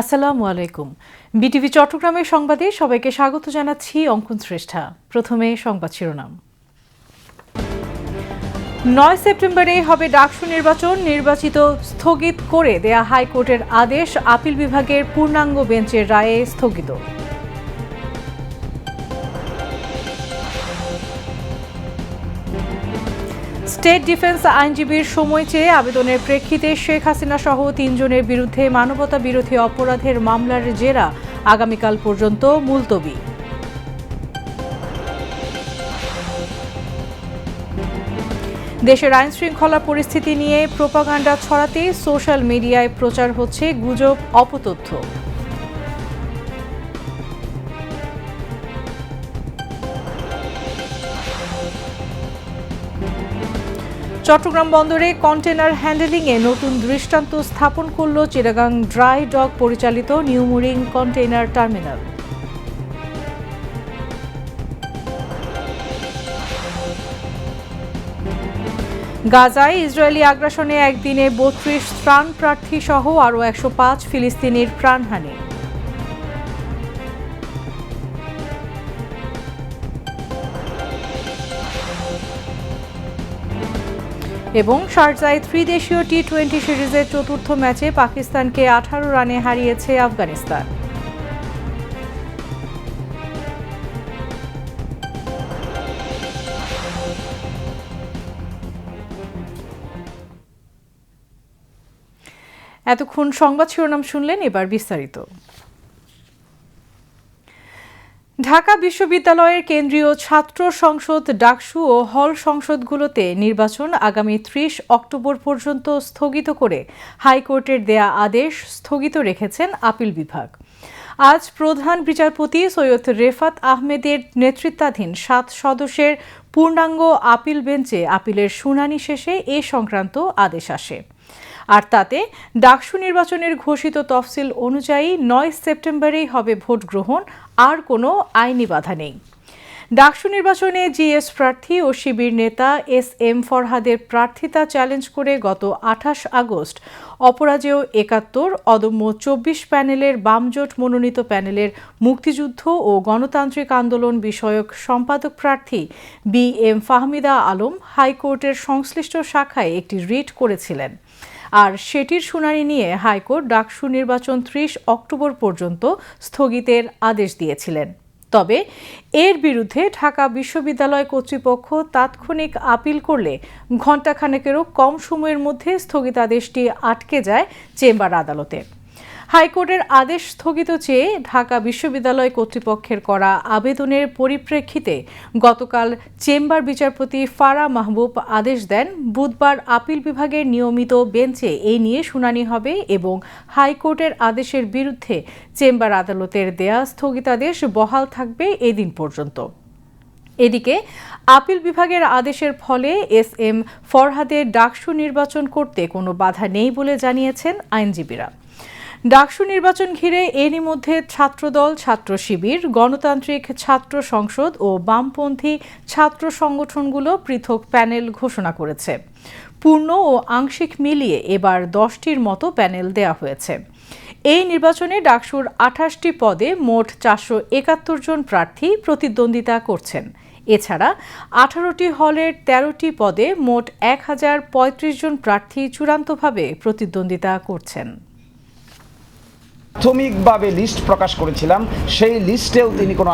আসসালামু আলাইকুম। বিটিভি চট্টগ্রামের সংবাদে সবাইকে স্বাগত জানাচ্ছি অঙ্কন শ্রেষ্ঠা। প্রথমে সংবাদ শিরোনাম। নয় সেপ্টেম্বরে হবে ডাকসু নির্বাচন, নির্বাচিত স্থগিত করে দেয়া হাইকোর্টের আদেশ আপিল বিভাগের পূর্ণাঙ্গ বেঞ্চের রায়ে স্থগিত। স্টেট ডিফেন্স আইনজীবীর সময় চেয়ে আবেদনের প্রেক্ষিতে শেখ হাসিনা সহ তিনজনের বিরুদ্ধে মানবতা বিরোধী অপরাধের মামলার জেরা আগামীকাল পর্যন্ত মুলতবি। দেশের আইন শৃঙ্খলা পরিস্থিতি নিয়ে প্রোপাগান্ডা ছড়াতে সোশ্যাল মিডিয়ায় প্রচার হচ্ছে গুজব, অপতথ্য। চট্টগ্রাম বন্দরে কন্টেনার হ্যান্ডেলিংয়ে নতুন দৃষ্টান্ত স্থাপন করল চিটাগাং ড্রাই ডক পরিচালিত নিউমুরিং কন্টেইনার টার্মিনাল। গাজায় ইসরায়েলি আগ্রাসনে একদিনে বত্রিশ ত্রাণ প্রার্থী সহ আরও একশো পাঁচ ফিলিস্তিনির প্রাণহানি। এবং শারজায় ত্রিদেশীয় টি টোয়েন্টি সিরিজের চতুর্থ ম্যাচে পাকিস্তানকে আঠারো রানে হারিয়েছে আফগানিস্তান। এতক্ষণ সংবাদ শিরোনাম শুনলেন এবার বিস্তারিত। ঢাকা বিশ্ববিদ্যালয়ের কেন্দ্রীয় ছাত্র সংসদ ডাকসু ও হল সংসদগুলোতে নির্বাচন আগামী ত্রিশ অক্টোবর পর্যন্ত স্থগিত করে হাইকোর্টের দেয়া আদেশ স্থগিত রেখেছেন আপিল বিভাগ। আজ প্রধান বিচারপতি সৈয়দ রেফাত আহমেদের নেতৃত্বাধীন সাত সদস্যের পূর্ণাঙ্গ আপিল বেঞ্চে আপিলের শুনানি শেষে এ সংক্রান্ত আদেশ আসে। আর তাতে ডাকসু নির্বাচনের ঘোষিত তফসিল অনুযায়ী নয় সেপ্টেম্বরেই হবে ভোট গ্রহণ, আর কোনো আইনি বাধা নেই। ডাকসু নির্বাচনে জিএস প্রার্থী ও শিবির নেতা এস এম ফরহাদের প্রার্থিতা চ্যালেঞ্জ করে গত আঠাশ আগস্ট অপরাজেয় একাত্তর, অদম্য চব্বিশ প্যানেলের বামজোট মনোনীত প্যানেলের মুক্তিযুদ্ধ ও গণতান্ত্রিক আন্দোলন বিষয়ক সম্পাদক প্রার্থী বি এম ফাহমিদা আলম হাইকোর্টের সংশ্লিষ্ট শাখায় একটি রিট করেছিলেন। আর সেটির শুনানি নিয়ে হাইকোর্ট ডাকসু নির্বাচন ত্রিশ অক্টোবর পর্যন্ত স্থগিতের আদেশ দিয়েছিলেন। তবে এর বিরুদ্ধে ঢাকা বিশ্ববিদ্যালয় কর্তৃপক্ষ তাৎক্ষণিক আপিল করলে ঘণ্টাখানেকেরও কম সময়ের মধ্যে স্থগিতাদেশটি আটকে যায় চেম্বার আদালতে। হাইকোর্টের আদেশ স্থগিত চেয়ে ঢাকা বিশ্ববিদ্যালয় কর্তৃপক্ষের করা আবেদনের পরিপ্রেক্ষিতে গতকাল চেম্বার বিচারপতি ফারা মাহবুব আদেশ দেন, বুধবার আপিল বিভাগের নিয়মিত বেঞ্চে এই নিয়ে শুনানি হবে এবং হাইকোর্টের আদেশের বিরুদ্ধে চেম্বার আদালতের দেয়া স্থগিতাদেশ বহাল থাকবে এদিন পর্যন্ত। এদিকে, আপিল বিভাগের আদেশের ফলে এস এম ফরহাদের ডাকসু নির্বাচন করতে কোনো বাধা নেই বলে জানিয়েছেন আইনজীবীরা। ডাকসু নির্বাচন ঘিরে এরই মধ্যে ছাত্রদল, ছাত্র শিবির, গণতান্ত্রিক ছাত্র সংসদ ও বামপন্থী ছাত্র সংগঠনগুলো পৃথক প্যানেল ঘোষণা করেছে। পূর্ণ ও আংশিক মিলিয়ে এবার দশটির মতো প্যানেল দেয়া হয়েছে। এই নির্বাচনে ডাকসুর আঠাশটি পদে মোট চারশো একাত্তর জন প্রার্থী প্রতিদ্বন্দ্বিতা করছেন। এছাড়া আঠারোটি হলের তেরোটি পদে মোট এক হাজার পঁয়ত্রিশ জন প্রার্থী চূড়ান্তভাবে প্রতিদ্বন্দ্বিতা করছেন। প্রাথমিকভাবে লিস্ট প্রকাশ করেছিলাম। সেই লিস্টেও তিনি কোনো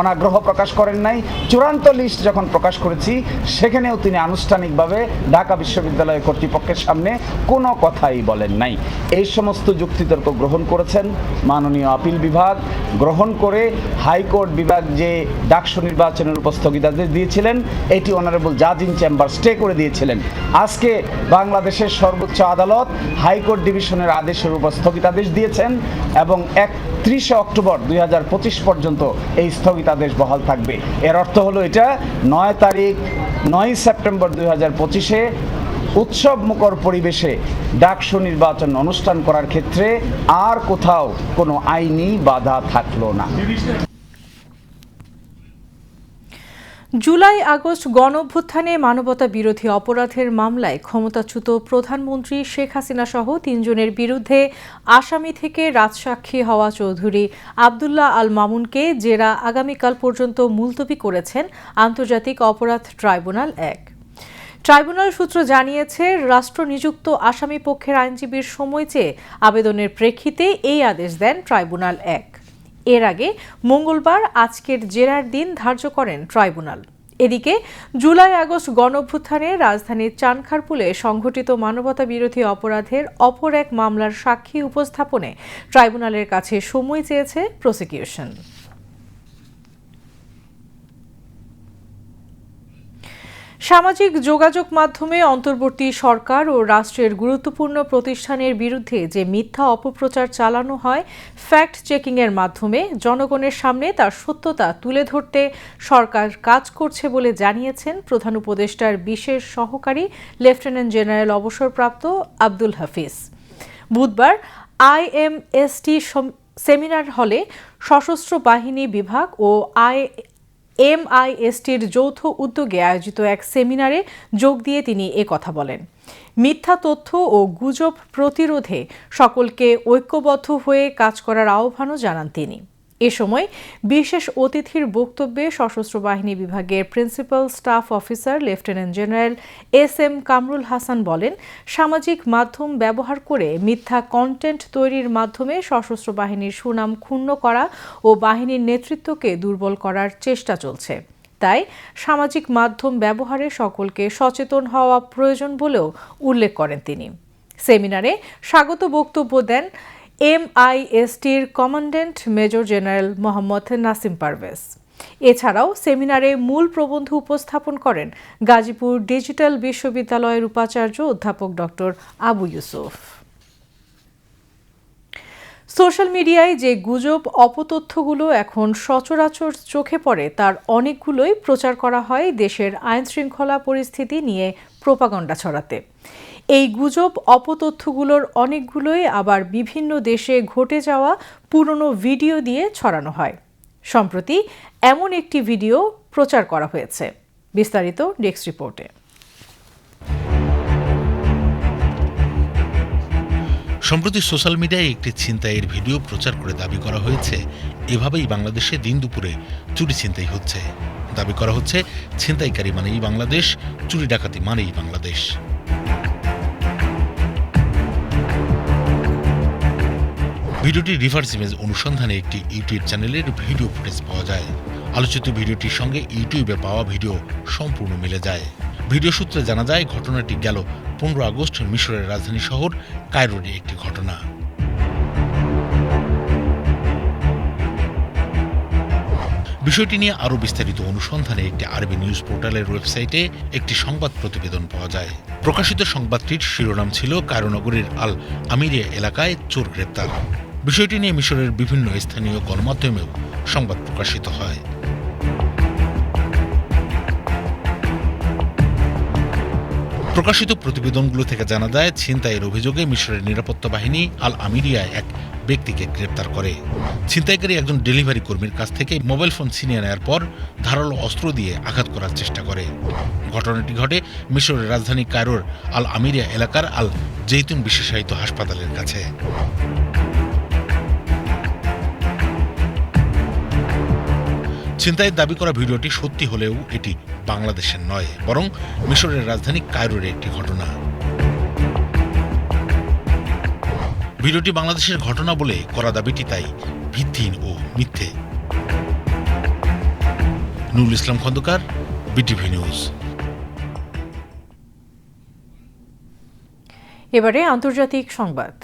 অনাগ্রহ প্রকাশ করেন নাই। চূড়ান্ত লিস্ট যখন প্রকাশ করেছি, সেখানেও তিনি আনুষ্ঠানিকভাবে ঢাকা বিশ্ববিদ্যালয় কর্তৃপক্ষের সামনে কোনো কথাই বলেন নাই। এই সমস্ত যুক্তিতর্ক গ্রহণ করেছেন মাননীয় আপিল বিভাগ। গ্রহণ করে হাইকোর্ট বিভাগ যে ডাকসু নির্বাচনের উপর স্থগিতাদেশ দিয়েছিলেন, এটি অনারেবল জাজ ইন চেম্বার স্টে করে দিয়েছিলেন। আজকে বাংলাদেশের সর্বোচ্চ আদালত হাইকোর্ট ডিভিশনের আদেশের উপর স্থগিতাদেশ দিয়েছেন। এবং একত্রিশে অক্টোবর দুই হাজার পঁচিশ পর্যন্ত এই স্থগিতাদেশ বহাল থাকবে। এর অর্থ হলো এটা, নয় তারিখ, নয় সেপ্টেম্বর দুই হাজার পঁচিশে উৎসব মুখর পরিবেশে ডাকসু নির্বাচন অনুষ্ঠান করার ক্ষেত্রে আর কোথাও কোনো আইনি বাধা থাকল না। জুলাই আগস্ট গণ অভ্যুত্থানে মানবতা বিরোধী অপরাধের মামলায় ক্ষমতাচ্যুত প্রধানমন্ত্রী শেখ হাসিনা সহ তিনজনের বিরুদ্ধে আসামি থেকে রাজসাক্ষী হওয়া চৌধুরী আবদুল্লাহ আল মামুনকে জেরা আগামীকাল পর্যন্ত মুলতবি করেছেন আন্তর্জাতিক অপরাধ ট্রাইব্যুনাল এক। ট্রাইব্যুনাল সূত্র জানিয়েছে, রাষ্ট্র নিযুক্ত আসামি পক্ষের আইনজীবীর সময় চেয়ে আবেদনের প্রেক্ষিতে এই আদেশ দেন ট্রাইব্যুনাল এক। এর আগে মঙ্গলবার আজকের জেরার দিন ধার্য করেন ট্রাইব্যুনাল। এদিকে জুলাই আগস্ট গণভ্যুত্থানে রাজধানীর চানখারপুলে সংঘটিত মানবতা বিরোধী অপরাধের অপর এক মামলার সাক্ষী উপস্থাপনে ট্রাইব্যুনালের কাছে সময় চেয়েছে প্রসিকিউশন। সামাজিক যোগাযোগ মাধ্যমে অন্তর্বর্তী সরকার ও রাষ্ট্রের গুরুত্বপূর্ণ প্রতিষ্ঠানের বিরুদ্ধে যে মিথ্যা অপপ্রচার চালানো হয় ফ্যাক্ট চেকিংয়ের মাধ্যমে, জনগণের সামনে তার সত্যতা তুলে ধরতে সরকার কাজ করছে বলে জানিয়েছেন প্রধান উপদেষ্টার বিশেষ সহকারী লেফটেন্যান্ট জেনারেল অবসরপ্রাপ্ত আব্দুল হাফিজ। বুধবার আইএমএসটি সেমিনার হলে সশস্ত্র বাহিনী বিভাগ ও আই এমআইএসটির যৌথ উদ্যোগে আয়োজিত এক সেমিনারে যোগ দিয়ে তিনি কথা বলেন। মিথ্যা তথ্য ও গুজব প্রতিরোধে সকলকে ঐক্যবদ্ধ হয়ে কাজ করার আহ্বানও জানান তিনি। এ সময় বিশেষ অতিথির বক্তব্যে সশস্ত্র বাহিনী বিভাগের principal staff officer, lieutenant general S M Kamrul Hasan বলেন, সামাজিক মাধ্যম ব্যবহার করে মিথ্যা কন্টেন্ট তৈরির মাধ্যমে সশস্ত্র বাহিনীর সুনাম ক্ষুণ্ণ করা ও বাহিনীর নেতৃত্বকে দুর্বল করার চেষ্টা চলছে। তাই সামাজিক মাধ্যম ব্যবহারে সকলকে সচেতন হওয়া প্রয়োজন বলেও উল্লেখ করেন তিনি। সেমিনারে স্বাগত বক্তব্য দেন এমআইএসটির commandant major general Mohammad Nasim Parvez. এছাড়াও সেমিনারে মূল প্রবন্ধ উপস্থাপন করেন গাজীপুর ডিজিটাল বিশ্ববিদ্যালয়ের উপাচার্য অধ্যাপক ডক্টর আবু ইউসুফ। সোশ্যাল মিডিয়ায় যে গুজব, অপতথ্যগুলো এখন সচরাচর চোখে পড়ে, তার অনেকগুলোই প্রচার করা হয় দেশের আইন শৃঙ্খলা পরিস্থিতি নিয়ে প্রোপাগণ্ডা ছড়াতে। এই গুজব অপতথ্যগুলোর অনেকগুলোই আবার বিভিন্ন দেশে ঘটে যাওয়া পুরনো ভিডিও দিয়ে ছড়ানো হয়। সম্প্রতি এমন একটি ভিডিও প্রচার করা হয়েছে। বিস্তারিত ডেস্ক রিপোর্টে। সম্প্রতি সোশ্যাল মিডিয়ায় একটি ছিনতাইয়ের ভিডিও প্রচার করে দাবি করা হয়েছে, এভাবেই বাংলাদেশে দিন দুপুরে চুরি ছিনতাই হচ্ছে। দাবি করা হচ্ছে, ছিনতাইকারী মানেই বাংলাদেশ, চুরি ডাকাতি মানেই বাংলাদেশ। ভিডিওটি রিভার্স ইমেজ অনুসন্ধানে একটি ইউটিউব চ্যানেলের ভিডিও ফুটেজ পাওয়া যায়। আলোচিত ভিডিওটির সঙ্গে ইউটিউবে পাওয়া ভিডিও সম্পূর্ণ মিলে যায়। ভিডিও সূত্রে জানা যায়, ঘটনাটি গেল পনেরো আগস্ট মিশরের রাজধানী শহর কায়রোরে একটি ঘটনা। বিষয়টি নিয়ে আরও বিস্তারিত অনুসন্ধানে একটি আরবি নিউজ পোর্টালের ওয়েবসাইটে একটি সংবাদ প্রতিবেদন পাওয়া যায়। প্রকাশিত সংবাদটির শিরোনাম ছিল কায়রোনগরীর আল আমিরিয়া এলাকায় চোর গ্রেপ্তার। বিষয়টি নিয়ে মিশরের বিভিন্ন স্থানীয় গণমাধ্যমেও সংবাদ প্রকাশিত হয়। প্রকাশিত প্রতিবেদনগুলো থেকে জানা যায়, ছিনতাইয়ের অভিযোগে মিশরের নিরাপত্তা বাহিনী আল আমিরিয়ায় এক ব্যক্তিকে গ্রেপ্তার করে। ছিনতাইকারী একজন ডেলিভারি কর্মীর কাছ থেকে মোবাইল ফোন ছিনিয়ে নেওয়ার পর ধারালো অস্ত্র দিয়ে আঘাত করার চেষ্টা করে। ঘটনাটি ঘটে মিশরের রাজধানী কায়রোর আল আমিরিয়া এলাকার আল জৈতুন বিশেষায়িত হাসপাতালের কাছে। ছিনতাইয়ের দাবি করা ভিডিওটি সত্যি হলেও এটি বাংলাদেশের নয়, বরং মিশরের রাজধানী কায়রোর একটি ঘটনা। ভিডিওটি বাংলাদেশের ঘটনা বলে করা দাবিটি তাই ভিত্তিহীন ও মিথ্যে। Nurul Islam Khandakar, BTV news. এবারে আন্তর্জাতিক সংবাদ।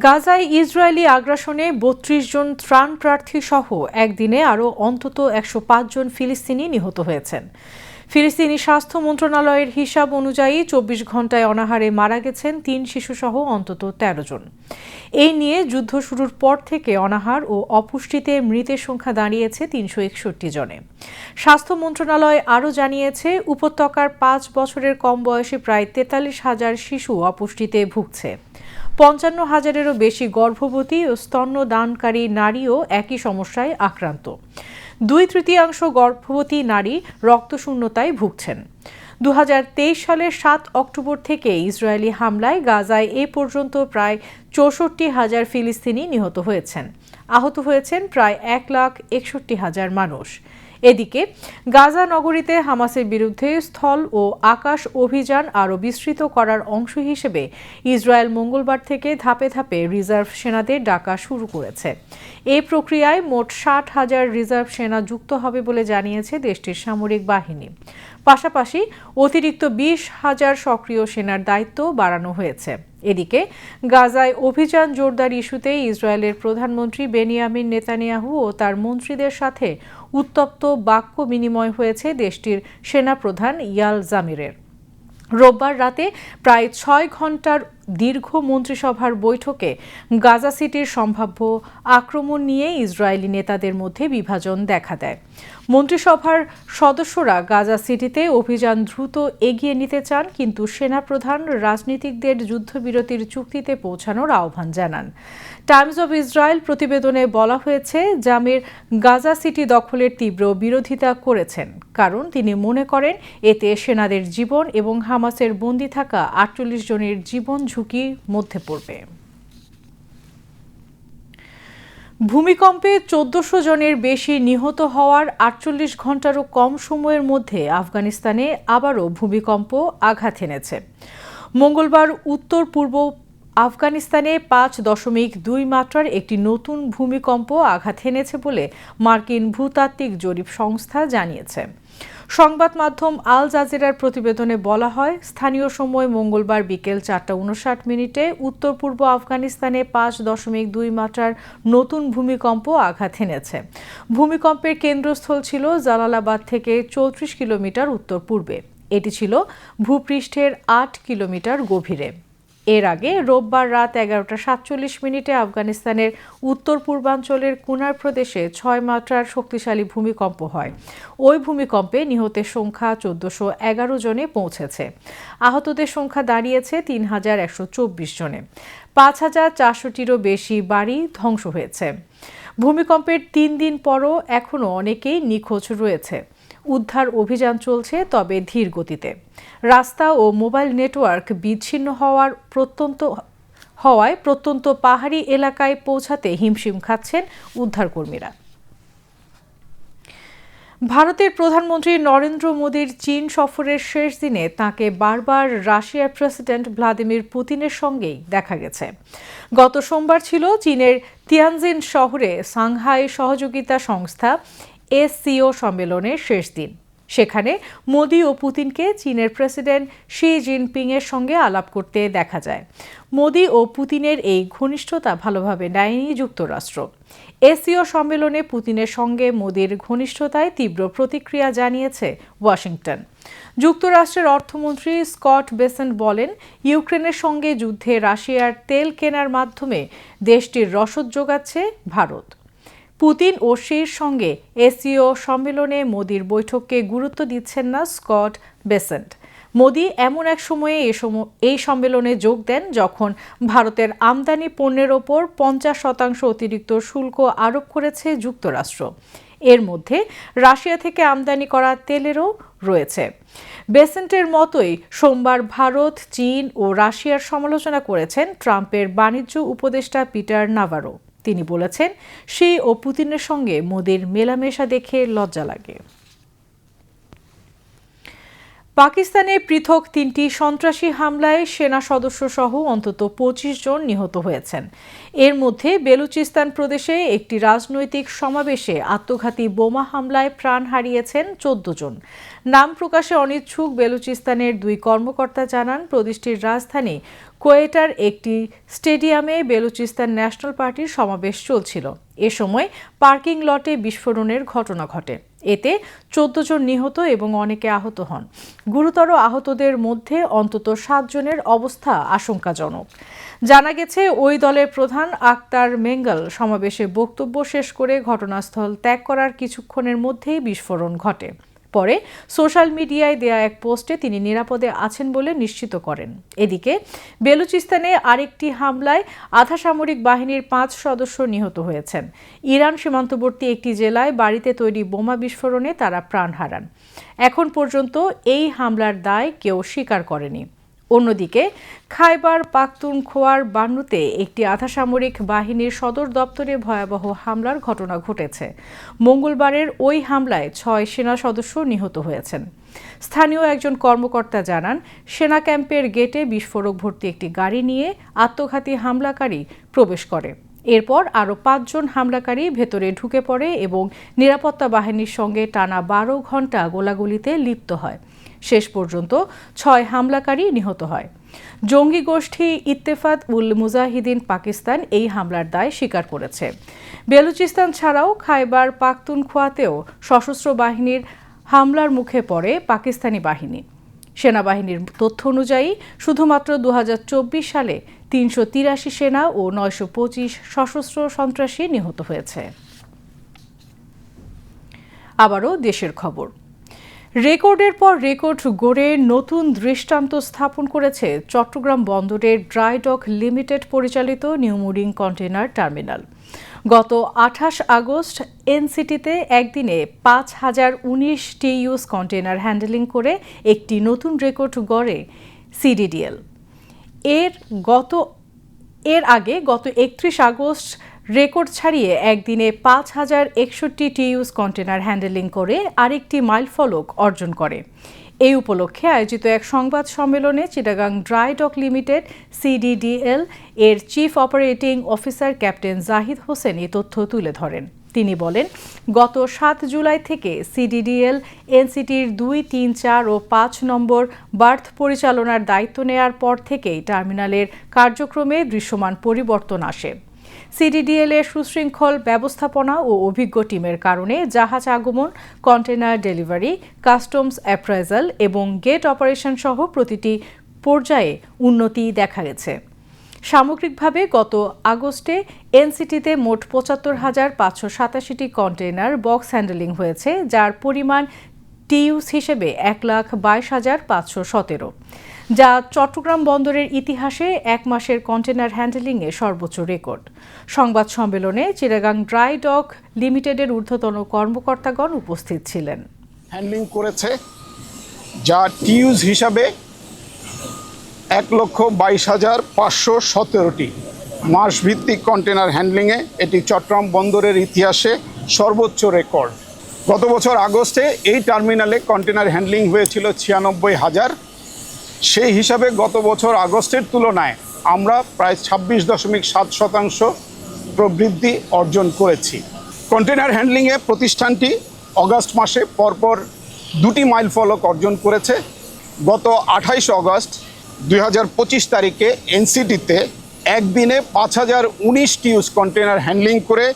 গাজায় ইসরায়েলি আগ্রাসনে বত্রিশ জন ত্রাণ প্রার্থী সহ একদিনে আরও অন্তত একশো পাঁচ জন ফিলিস্তিনি নিহত হয়েছেন। ফিলিস্তিনি স্বাস্থ্য মন্ত্রণালয়ের হিসাব অনুযায়ী চব্বিশ ঘন্টায় অনাহারে মারা গেছেন তিন শিশুসহ অন্তত তেরো জন। এই নিয়ে যুদ্ধ শুরুর পর থেকে অনাহার ও অপুষ্টিতে মৃতের সংখ্যা দাঁড়িয়েছে তিনশো একষট্টি জনে। স্বাস্থ্য মন্ত্রণালয় আরও জানিয়েছে, উপত্যকার পাঁচ বছরের কম বয়সী প্রায় তেতাল্লিশ হাজার শিশু অপুষ্টিতে ভুগছে। পঞ্চান্ন হাজারেরও বেশি গর্ভবতী ও স্তন্যদানকারী নারীও একই সমস্যায় আক্রান্ত। দুই তৃতীয়াংশ গর্ভবতী নারী রক্তশূন্যতায় ভুগছেন। দু হাজার তেইশ সালের সাত অক্টোবর থেকে ইসরায়েলি হামলায় গাজায় এ পর্যন্ত প্রায় চৌষট্টি হাজার ফিলিস্তিনি নিহত হয়েছেন। আহত হয়েছেন প্রায় এক লাখ একষট্টি হাজার মানুষ। এদিকে গাজা নগরীতে হামাসের বিরুদ্ধে স্থল ও আকাশ অভিযান আরও বিস্তৃত করার অংশ হিসেবে ইসরায়েল মঙ্গলবার থেকে ধাপে ধাপে রিজার্ভ সেনাদের ডাকা শুরু করেছে। এই প্রক্রিয়ায় মোট ষাট হাজার রিজার্ভ সেনা যুক্ত হবে বলে জানিয়েছে দেশটির সামরিক বাহিনী। পাশাপাশি অতিরিক্ত বিশ হাজার সক্রিয় সেনার দায়িত্ব বাড়ানো হয়েছে। এদিকে গাজায় অভিযান জোরদার ইস্যুতে ইসরায়েলের প্রধানমন্ত্রী বেনিয়ামিন নেতানিয়াহু ও তার মন্ত্রীদের সাথে উত্তপ্ত বাক্য বিনিময় হয়েছে দেশটির সেনাপ্রধান ইয়াল জামিরের। রোববার রাতে প্রায় ছয় ঘণ্টার দীর্ঘ মন্ত্রিসভার বৈঠকে গাজা সিটির সম্ভাব্য আক্রমণ নিয়ে ইসরায়েলি নেতাদের মধ্যে বিভাজন দেখা দেয়। মন্ত্রিসভার সদস্যরা গাজা সিটিতে অভিযান দ্রুত এগিয়ে নিতে চান, কিন্তু সেনাপ্রধান রাজনীতিকদের যুদ্ধবিরতির চুক্তিতে পৌঁছানোর আহ্বান জানান। টাইমস অব ইসরায়েল প্রতিবেদনে বলা হয়েছে, জামির গাজা সিটি দখলের তীব্র বিরোধিতা করেছেন। কারণ তিনি মনে করেন, এতে সেনাদের জীবন এবং হামাসের বন্দী থাকা আটচল্লিশ জনের জীবন ঝুঁকির মধ্যে পড়বে। ভূমিকম্পে চোদ্দশো জনের বেশি নিহত হওয়ার আটচল্লিশ ঘন্টারও কম সময়ের মধ্যে আফগানিস্তানে আবারও ভূমিকম্প আঘাত এনেছে। মঙ্গলবার উত্তর পূর্ব আফগানিস্তানে পাঁচ দশমিক দুই মাত্রার একটি নতুন ভূমিকম্প আঘাত এনেছে বলে মার্কিন ভূতাত্ত্বিক জরিপ সংস্থা জানিয়েছে। সংবাদ মাধ্যম আল জাজিরার প্রতিবেদনে বলা হয়, স্থানীয় সময় মঙ্গলবার বিকেল চারটা উনষাট মিনিটে উত্তর পূর্ব আফগানিস্তানে পাঁচ দশমিক দুই মাত্রার নতুন ভূমিকম্প আঘাত এনেছে। ভূমিকম্পের কেন্দ্রস্থল ছিল জালালাবাদ থেকে চৌত্রিশ কিলোমিটার উত্তর পূর্বে এটি ছিল ভূপৃষ্ঠের আট কিলোমিটার গভীরে। এর আগে রোববার রাত এগারোটা সাতচল্লিশ মিনিটে আফগানিস্তানের উত্তর পূর্বাঞ্চলের কুনার প্রদেশে ছয় মাত্রার শক্তিশালী ভূমিকম্প হয়। ওই ভূমিকম্পে নিহতের সংখ্যা চোদ্দশো এগারো জনে পৌঁছেছে। আহতদের সংখ্যা দাঁড়িয়েছে তিন হাজার একশো চব্বিশ জনে। পাঁচ হাজার চারশোটিরও বেশি বাড়ি ধ্বংস হয়েছে। ভূমিকম্পের তিন দিন পরও এখনও অনেকেই নিখোঁজ রয়েছে। উদ্ধার অভিযান চলছে, তবে ধীর গতিতে। রাস্তা ও মোবাইল নেটওয়ার্ক বিচ্ছিন্ন হওয়ার প্রত্যন্ত হওয়ায় প্রত্যন্ত পাহাড়ি এলাকায় পৌঁছাতে হিমশিম খাচ্ছেন উদ্ধারকর্মীরা। ভারতের প্রধানমন্ত্রী নরেন্দ্র মোদীর চীন সফরের শেষ দিনে তাকে বারবার রাশিয়ার প্রেসিডেন্ট ভ্লাদিমির পুতিনের সঙ্গেই দেখা গেছে। গত সোমবার ছিল চীনের তিয়ানজিন শহরে সাংহাই সহযোগিতা সংস্থা এসসিও সম্মেলনের শেষ দিন। সেখানে মোদি ও পুতিনকে চীনের প্রেসিডেন্ট শি জিনপিং এর সঙ্গে আলাপ করতে দেখা যায়। মোদি ও পুতিনের এই ঘনিষ্ঠতা ভালোভাবে নেয়নি যুক্তরাষ্ট্র। এসিও সম্মেলনে পুতিনের সঙ্গে মোদির ঘনিষ্ঠতায় তীব্র প্রতিক্রিয়া জানিয়েছে ওয়াশিংটন। যুক্তরাষ্ট্রের অর্থমন্ত্রী স্কট বেসেন্ট বলেন, ইউক্রেনের সঙ্গে যুদ্ধে রাশিয়ার তেল কেনার মাধ্যমে দেশটির রসদ যোগাচ্ছে ভারত। পুতিন ও শির সঙ্গে এসিও সম্মেলনে মোদির বৈঠককে গুরুত্ব দিচ্ছেন না স্কট বেসেন্ট। মোদি এমন এক সময়ে এই সম্মেলনে যোগ দেন যখন ভারতের আমদানি পণ্যের ওপর পঞ্চাশ শতাংশ অতিরিক্ত শুল্ক আরোপ করেছে যুক্তরাষ্ট্র। এর মধ্যে রাশিয়া থেকে আমদানি করা তেলেরও রয়েছে। বেসেন্টের মতোই সোমবার ভারত, চীন ও রাশিয়ার সমালোচনা করেছেন ট্রাম্পের বাণিজ্য উপদেষ্টা পিটার নাভারো। তিনি বলেছেন শি ও পুতিনের সঙ্গে মোদির মেলামেশা দেখে লজ্জা লাগে। পাকিস্তানে পৃথক তিনটি সন্ত্রাসী হামলায় সেনা সদস্য সহ অন্তত পঁচিশ জন নিহত হয়েছেন। এর মধ্যে বেলুচিস্তান প্রদেশে একটি রাজনৈতিক সমাবেশে আত্মঘাতী বোমা হামলায় প্রাণ হারিয়েছেন চোদ্দ জন। নাম প্রকাশে অনিচ্ছুক বেলুচিস্তানের দুই কর্মকর্তা জানান, প্রদেশটির রাজধানী কোয়েটার একটি স্টেডিয়ামে বেলুচিস্তান ন্যাশনাল পার্টির সমাবেশ চলছিল। এ সময় পার্কিং লটে বিস্ফোরণের ঘটনা ঘটে। এতে চোদ্দ জন নিহত এবং অনেকে আহত হন। গুরুতর আহতদের মধ্যে অন্তত সাতজনের অবস্থা আশঙ্কাজনক। জানা গেছে, ওই দলের প্রধান আক্তার মেঙ্গল সমাবেশে বক্তব্য শেষ করে ঘটনাস্থল ত্যাগ করার কিছুক্ষণের মধ্যেই বিস্ফোরণ ঘটে। পরে সোশ্যাল মিডিয়ায় দেয়া এক পোস্টে তিনি নিরাপদে আছেন বলে নিশ্চিত করেন। এদিকে বেলুচিস্তানে আরেকটি হামলায় আধা সামরিক বাহিনীর পাঁচ সদস্য নিহত হয়েছেন। ইরান সীমান্তবর্তী একটি জেলায় বাড়িতে তৈরি বোমা বিস্ফোরণে তারা প্রাণ হারান। এখন পর্যন্ত এই হামলার দায় কেউ স্বীকার করেনি। অন্যদিকে, খাইবার পাখতুনখোয়ার বান্নুতে একটি আধাসামরিক বাহিনীর সদর দপ্তরে ভয়াবহ হামলার ঘটনা ঘটেছে। মঙ্গলবারের ওই হামলায় ছয় সেনা সদস্য নিহত হয়েছেন। স্থানীয় একজন কর্মকর্তা জানান, সেনা ক্যাম্পের গেটে বিস্ফোরক ভর্তি একটি গাড়ি নিয়ে আত্মঘাতী হামলাকারী প্রবেশ করে। এরপর আরও পাঁচজন হামলাকারী ভেতরে ঢুকে পড়ে এবং নিরাপত্তা বাহিনীর সঙ্গে টানা বারো ঘণ্টা গোলাগুলিতে লিপ্ত হয়। শেষ পর্যন্ত ছয় হামলাকারী নিহত হয়। জঙ্গি গোষ্ঠী ইত্তেফাত উল মুজাহিদিন পাকিস্তান এই হামলার দায় স্বীকার করেছে। বেলুচিস্তান ছাড়াও খাইবার পাখতুনখোয়াতেও সশস্ত্র বাহিনীর হামলার মুখে পড়ে পাকিস্তানি বাহিনী। সেনাবাহিনীর তথ্য অনুযায়ী শুধুমাত্র দু হাজার চব্বিশ সালে তিনশো তিরাশি সেনা ও নয়শো পঁচিশ সশস্ত্র সন্ত্রাসী নিহত হয়েছে। আবারও দেশের খবর। রেকর্ডের পর রেকর্ড গড়ে নতুন দৃষ্টান্ত স্থাপন করেছে চট্টগ্রাম বন্দরের ড্রাইডক লিমিটেড পরিচালিত নিউমুডিং কন্টেনার টার্মিনাল। গত আঠাশ আগস্ট এনসিটিতে একদিনে পাঁচ হাজার উনিশ টিইউস কন্টেনার হ্যান্ডেলিং করে একটি নতুন রেকর্ড গড়ে সিডিডিএল। এর গত, এর আগে গত একত্রিশ আগস্ট রেকর্ড ছাড়িয়ে একদিনে পাঁচ হাজার একষট্টি টিইউস কন্টেনার হ্যান্ডেলিং করে আরেকটি মাইলফলক অর্জন করে। এই উপলক্ষে আয়োজিত এক সংবাদ সম্মেলনে Chittagong dry dock limited, CDDL এর chief operating officer captain Zahid Hossain এই তথ্য তুলে ধরেন। তিনি বলেন, গত সাত জুলাই থেকে সিডিডিএল এনসিটির দুই, তিন, চার ও পাঁচ নম্বর বার্থ পরিচালনার দায়িত্ব নেয়ার পর থেকেই টার্মিনালের কার্যক্রমে দৃশ্যমান পরিবর্তন আসে। সিডিডিএল এর সুশৃঙ্খল ব্যবস্থাপনা ও অভিজ্ঞ টিমের কারণে জাহাজ আগমন কন্টেনার ডেলিভারি, কাস্টমস অ্যাপ্রাইজাল এবং গেট অপারেশন সহ প্রতিটি পর্যায়ে উন্নতি দেখা গেছে। সামগ্রিকভাবে গত আগস্টে এনসিটিতে মোট পঁচাত্তর হাজার পাঁচশো সাতাশিটি কন্টেইনার বক্স হ্যান্ডেলিং হয়েছে, যার পরিমাণ টিউস হিসেবে এক লাখ বাইশ হাজার পাঁচশো সতেরো। যা চট্টগ্রাম বন্দরের ইতিহাসে এক মাসের কন্টেনার হ্যান্ডেলিংয়ে সর্বোচ্চ রেকর্ড। সংবাদ সম্মেলনে চিরাগাং ড্রাই ডক লিমিটেডের ঊর্ধ্বতন কর্মকর্তাগণ উপস্থিত ছিলেন। হ্যান্ডলিং করেছে, যা টিউজ হিসাবে এক লক্ষ বাইশ হাজার পাঁচশো সতেরোটি মাসভিত্তিক কন্টেনার হ্যান্ডলিংয়ে এটি চট্টগ্রাম বন্দরের ইতিহাসে সর্বোচ্চ রেকর্ড। গত বছর আগস্টে এই টার্মিনালে কন্টেনার হ্যান্ডলিং হয়েছিল ছিয়ানব্বই হাজার সেই হিসাবে গত বছর আগস্টের তুলনায় আমরা প্রায় ছাব্বিশ দশমিক সাত শতাংশ প্রবৃদ্ধি অর্জন করেছি। কন্টেনার হ্যান্ডলিংয়ে প্রতিষ্ঠানটি অগাস্ট মাসে পরপর দুটি মাইল ফলক অর্জন করেছে। গত আঠাইশ অগস্ট দুই হাজার পঁচিশ তারিখে এনসিটিতে একদিনে পাঁচ হাজার উনিশ টিউস কন্টেনার হ্যান্ডলিং করে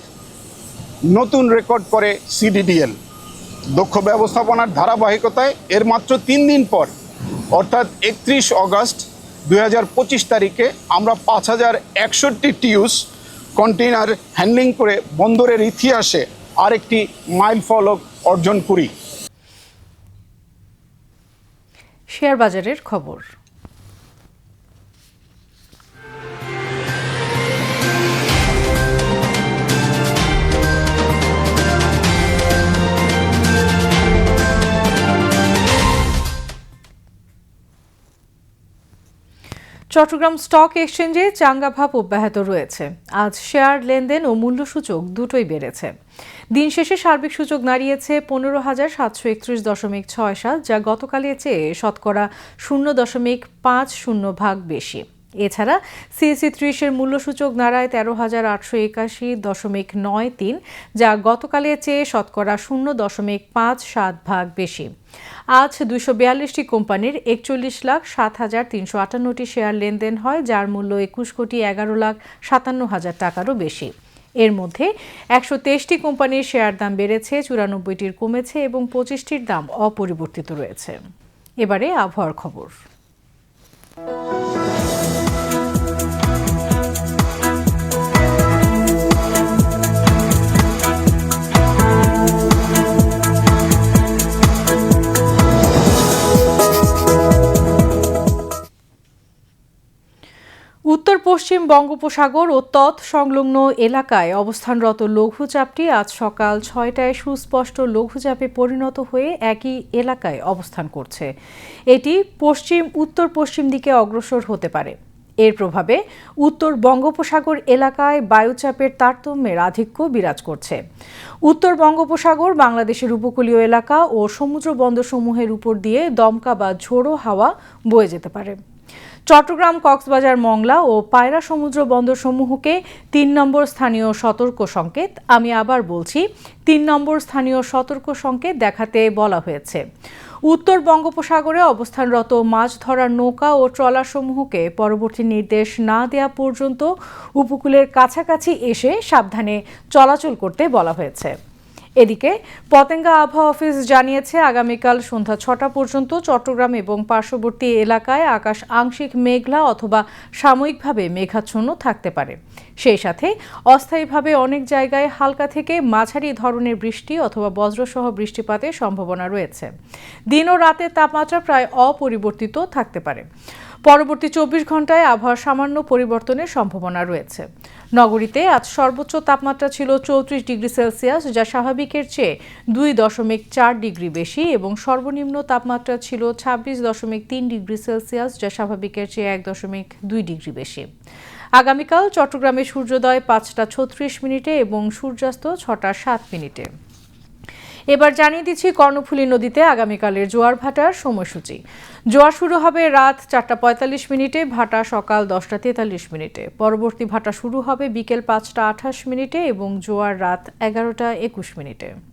নতুন রেকর্ড করে সিডিডিএল। দক্ষ ব্যবস্থাপনার ধারাবাহিকতায় এর মাত্র তিন দিন পর অর্থাৎ একত্রিশ অগস্ট দুই তারিখে আমরা পাঁচ হাজার একষট্টি টিউস কন্টেনার হ্যান্ডলিং করে বন্দরের ইতিহাসে আরেকটি মাইল ফলক অর্জন করি। শেয়ার বাজারের খবর। চট্টগ্রাম স্টক এক্সচেঞ্জে চাঙ্গা ভাব অব্যাহত রয়েছে। আজ শেয়ার লেনদেন ও মূল্যসূচক দুটোই বেড়েছে। দিন শেষে সার্বিক সূচক দাঁড়িয়েছে পনেরো হাজার সাতশো একত্রিশ দশমিক ছয় সাত, যা গতকালের চেয়ে শতকরা শূন্য দশমিক পাঁচ শূন্য ভাগ বেশি। এছাড়া সিএসি ত্রিশের মূল্যসূচক দাঁড়ায় তেরো হাজার আটশো একাশি দশমিক নয় তিন, যা গতকালের চেয়ে শতকরা শূন্য দশমিক পাঁচ সাত ভাগ বেশি। আজ দুশো বিয়াল্লিশটি কোম্পানির একচল্লিশ লাখ সাত হাজার তিনশো আটান্নটি শেয়ার লেনদেন হয়, যার মূল্য একুশ কোটি এগারো লাখ সাতান্ন হাজার টাকারও বেশি। এর মধ্যে একশো তেইশটি কোম্পানির শেয়ার দাম বেড়েছে, চুরানব্বইটির কমেছে এবং পঁচিশটির দাম অপরিবর্তিত রয়েছে। এবারে আবহাওয়ার খবর। পশ্চিম বঙ্গোপসাগর ও তৎ সংলগ্ন এলাকায় অবস্থানরত লঘুচাপটি আজ সকাল ছয়টায় সুস্পষ্ট লঘুচাপে পরিণত হয়ে একই এলাকায় অবস্থান করছে। এটি পশ্চিম, উত্তর পশ্চিম দিকে অগ্রসর হতে পারে। এর প্রভাবে উত্তর বঙ্গোপসাগর এলাকায় বায়ুচাপের তারতম্যের আধিক্য বিরাজ করছে। উত্তর বঙ্গোপসাগর বাংলাদেশের উপকূলীয় এলাকা ও সমুদ্র বন্দরসমূহের উপর দিয়ে দমকা বা ঝোড়ো হাওয়া বয়ে যেতে পারে। চট্টগ্রাম, কক্সবাজার, মংলা ও পায়রা সমুদ্র বন্দর সমূহকে তিন নম্বর স্থানীয় সতর্ক সংকেত। আমি আবার বলছি, তিন নম্বর স্থানীয় সতর্ক সংকেত দেখাতে বলা হয়েছে। উত্তর বঙ্গোপসাগরে অবস্থানরত মাছ ধরার নৌকা ও ট্রলার সমূহকে পরবর্তী নির্দেশ না দেয়া পর্যন্ত উপকূলের কাছাকাছি এসে সাবধানে চলাচল করতে বলা হয়েছে। এদিকে, পতেঙ্গা আবহাওয়া অফিস জানিয়েছে, আগামীকাল সন্ধ্যা ছটা পর্যন্ত চট্টগ্রাম এবং পার্শ্ববর্তী এলাকায় আকাশ আংশিক মেঘলা অথবা সাময়িকভাবে মেঘাচ্ছন্ন থাকতে পারে। সেই সাথে, অস্থায়ীভাবে অনেক জায়গায় হালকা থেকে মাঝারি ধরনের বৃষ্টি অথবা বজ্রসহ বৃষ্টিপাতের সম্ভাবনা রয়েছে। দিন ও রাতের তাপমাত্রা প্রায় অপরিবর্তিত থাকতে পারে। পরবর্তী চব্বিশ ঘন্টায় আবহাওয়ার সামান্য পরিবর্তনের সম্ভাবনা রয়েছে। নগরীতে আজ সর্বোচ্চ তাপমাত্রা ছিল চৌত্রিশ ডিগ্রি সেলসিয়াস, যা স্বাভাবিকের চেয়ে দুই দশমিক চার ডিগ্রি বেশি এবং সর্বনিম্ন তাপমাত্রা ছিল ছাব্বিশ দশমিক তিন ডিগ্রি সেলসিয়াস, যা স্বাভাবিকের চেয়ে এক দশমিক দুই ডিগ্রি বেশি। আগামীকাল চট্টগ্রামে সূর্যোদয় পাঁচটা ছত্রিশ মিনিটে এবং সূর্যাস্ত ছটা সাত মিনিটে। এবার জানিয়ে দিচ্ছি কর্ণফুলী নদীতে আগামীকালের জোয়ার ভাটার সময়সূচি। জোয়ার শুরু হবে রাত চারটা পঁয়তাল্লিশ মিনিটে, ভাটা সকাল দশটা তেতাল্লিশ মিনিটে। পরবর্তী ভাটা শুরু হবে বিকেল পাঁচটা আঠাশ মিনিটে এবং জোয়ার রাত এগারোটা একুশ মিনিটে।